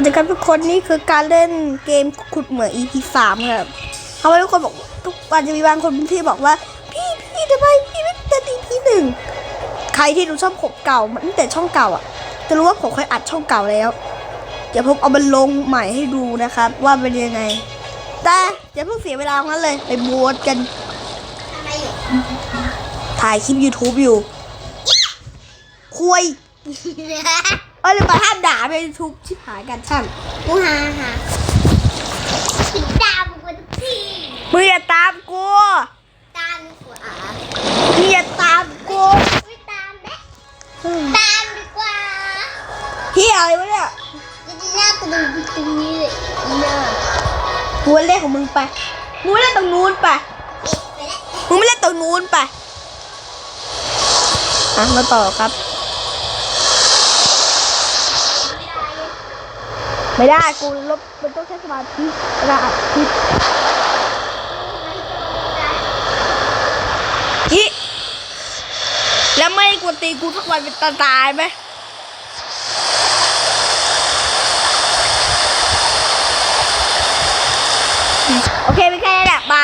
วัสดีครับทุกคนนี่คือการเล่นเกมขุดเหมือง EP สามครับทำไมทุกคนบอกทุกวันจะมีบางคนที่บอกว่า พี่พี่ทำไมพี่ไม่เต้น EP หนึ่งใครที่ดูช่องผมเก่ามันตั้งแต่ช่องเก่าอะ จะรู้ว่าผมเคยอัดช่องเก่าแล้ว เดี๋ยวผมเอามันลงใหม่ให้ดูนะครับ ว่าเป็นยังไง แต่อย่าเพิ่งเสียเวลางั้นเลยไปบวชกันถ่ายคลิป YouTube อยู่คุย เออเลยมาห้ามด่าไปทุกชิบหายกันช่างกูหาหาติดตามกูทุกทีมึงอย่าตามกูตามดีกว่ามึงอย่าตามกูไม่ตามแบ๊ะตามดีกว่าเฮียอะไรวะเนี่ยจะดีหน้ากูดูตรงนี้เลยอีเนอร์มึงเล่นของมึงไปมึงเล่นตรงนู้นไปไปแล้วมึงไม่เล่นตรงนู้นไปอะมาต่อครับ ไม่ได้กูลบมันต้องใช้สมาธิเวลาอัดคลิปฮิแล้วไม่กวนตีกูสักวันเป็นตาตายไหมโอเคไป